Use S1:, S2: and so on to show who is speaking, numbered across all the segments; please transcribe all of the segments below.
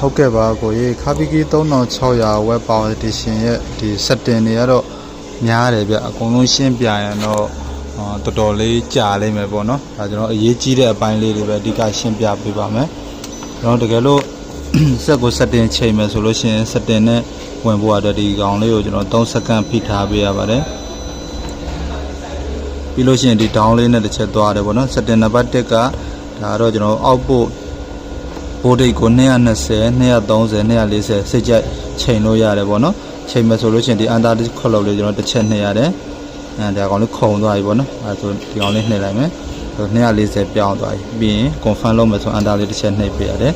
S1: ဟုတ်ကဲ့ပါကိုကြီးခါပီကီ3600 web power edition ရဲ့ဒီ setting တွေကတော့များတယ်ဗျအကုန်လုံးရှင်းပြရင်တော့အာတော်တော်လေးကြာလိမ့်မယ်ပေါ့နော်ဒါကျွန်တော်အရေးကြီးတဲ့အပိုင်းလေးတွေပဲအဓိကရှင်းပြပေးပါမယ်ကျွန်တော်တကယ်လို့စက်ကို setting ချိန်မယ်ဆိုလို့ရှိရင် setting နဲ့ဝင်ဖို့အတွက်ဒီကောင်လေးကိုကျွန်တော်3စက္ကန့်ဖိထားပေးရပါတယ်ပြီးလို့ရှိရင်ဒီ down လေးနဲ့တစ်ချက်သွားတယ်ပေါ့နော် setting နံပါတ်1ကဒါကတော့ကျွန်တော် output ဘိုးဒိတ်ကို220 230 240စိတ်ကြိုက်ချိန်လို့ရတယ်ပေါ့နော်ချိန်မယ်ဆိုလို့ရှိရင်ဒီအန်တာတစ်ခွက်လောက်လေးကျွန်တော်တစ်ချက်နှိပ်ရတယ်အဲဒီကောင်လေးခုံသွားပြီပေါ့နော်အဲဆိုဒီကောင်လေးနှိပ်လိုက်မယ်ဆို240ပြောင်းသွားပြီပြီးရင် confirm လုပ်မယ်ဆိုအန်တာလေးတစ်ချက်နှိပ်ပေးရတယ်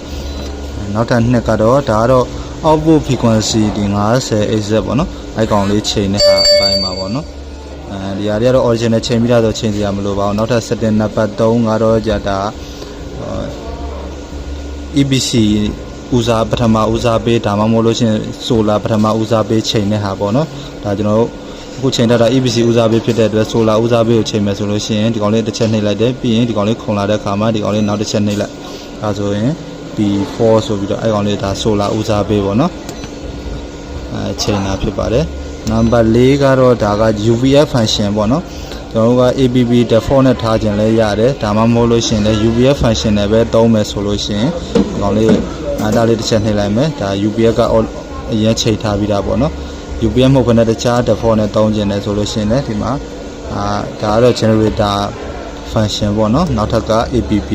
S1: နောက်ထပ်နှစ်ကတော့ဒါကတော့ output frequency ဒီ90 AZ ပေါ့နော်အဲကောင်လေးချိန်တဲ့ဟာအပိုင်းမှာပေါ့နော်အဲဒီဟာတွေကတော့ original ချိန်ပြီးသားဆိုချိန်စရာမလိုပါဘူးနောက်ထပ် setting နံပါတ်3ကတော့ကြာတာ EBC ဦးစားပထမဦးစားပေးဒါမှမဟုတ်လို့ရှိရင်ဆိုလာပထမဦးစားပေးချိန်တဲ့ဟာပေါ့နော်ဒါကျွန်တော်တို့အခုချိန်တတ်တာ EBC ဦးစားပေးဖြစ်တဲ့အတွက်ဆိုလာဦးစားပေးကိုချိန်မယ်ဆိုလို့ရှိရင်ဒီကောင်လေးတစ်ချက်နှိပ်လိုက်တယ်ပြီးရင်ဒီကောင်လေးခုံလာတဲ့အခါမှာဒီကောင်လေးနောက်တစ်ချက်နှိပ်လိုက်ဒါဆိုရင် P4 ဆိုပြီးတော့အဲကောင်လေးဒါဆိုလာဦးစားပေးပေါ့နော်အဲချိန်တာဖြစ်ပါတယ်နံပါတ်၄ကတော့ဒါက UVF function ပေါ့နော် ကျွန်တော်တို့က ABB default နဲ့ထားခြင်းလဲရတယ်ဒါမှမဟုတ်လို့ရှိရင်လည်း UVF function နဲ့ပဲသုံးမယ်ဆိုလို့ရှိရင်ဒီကောင်လေးအားဒါလေးတစ်ချက်နှိပ်လိုက်မယ်ဒါ UVF ကအရင်ချိန်ထားပြီးသားပေါ့နော် UVF မဟုတ်ဘဲနဲ့တခြား default နဲ့သုံးခြင်းလဲဆိုလို့ရှိရင်လည်းဒီမှာအာဒါကတော့ generator function ပေါ့နော်နောက်ထပ်က ABB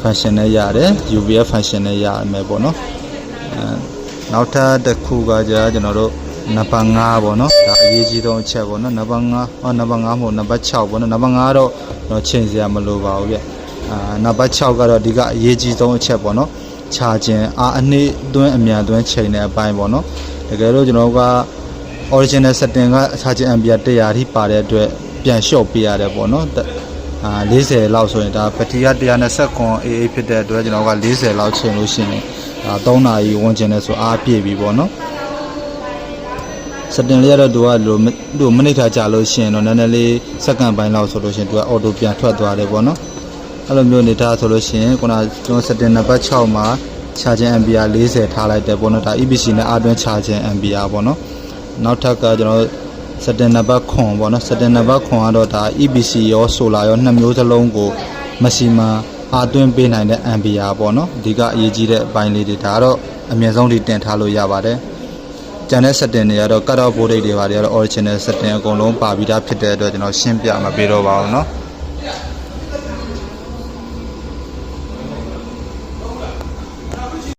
S1: function နဲ့ရတယ် UVF function နဲ့ရမယ်ပေါ့နော်အဲနောက်ထပ်တစ်ခုကကြာကျွန်တော်တို့ နံပါတ်5ပေါ့နော်ဒါအရေးကြီးဆုံးအချက်ပေါ့နော်နံပါတ်5ဟောနံပါတ်5မဟုတ်နံပါတ်6ပေါ့နော်နံပါတ်5တော့တော့ချိန်စရာမလိုပါဘူးဗျအာနံပါတ်6ကတော့ဒီကအရေးကြီးဆုံးအချက်ပေါ့နော်ခြာခြင်းအာအနှိအတွင်းအမြန်အတွင်းချိန်တဲ့အပိုင်းပေါ့နော်တကယ်လို့ကျွန်တော်တို့က original setting ကခြာခြင်း ampere 100ထိပါတဲ့အတွက်ပြန်လျှော့ပေးရတယ်ပေါ့နော်တအာ40လောက်ဆိုရင်ဒါဘက်ထရီက129 AA ဖြစ်တဲ့အတွက်ကျွန်တော်က40လောက်ချိန်လို့ရှိရင်ဒါ3နာရီဝန်းကျင်နဲ့ဆိုအားပြည့်ပြီပေါ့နော် စတင်လေးရတော့သူကလိုသူမနိထားကြလို့ရှိရင်တော့နည်းနည်းလေးစက္ကန့်ပိုင်းလောက်ဆိုလို့ရှိရင်သူကအော်တိုပြန်ထွက်သွားတယ်ပေါ့နော်အဲ့လိုမျိုးနေထားဆိုလို့ရှိရင်ခုနကျွန်တော်စတင်နံပါတ်6မှာ charging ampere 40ထားလိုက်တယ်ပေါ့နော်ဒါ EBC နဲ့အတွင်း charging ampere ပေါ့နော်နောက်ထပ်ကကျွန်တော်စတင်နံပါတ်ခွန်ပေါ့နော်စတင်နံပါတ်ခွန်ကတော့ဒါ EBC ရော solar ရောနှစ်မျိုးစလုံးကို maximum အတွင်းပေးနိုင်တဲ့ ampere ပေါ့နော်အဓိကအရေးကြီးတဲ့အပိုင်းလေးတွေဒါကတော့အမြင့်ဆုံးထိတင်ထားလို့ရပါတယ် ကျန်တဲ့ setting တွေကတော့ cut out board တွေတွေပါတယ်ကတော့ original setting အကုန်လုံးပါပြီးသားဖြစ်တဲ့အတွက်ကျွန်တော်ရှင်းပြမပေးတော့ပါဘူးเนาะ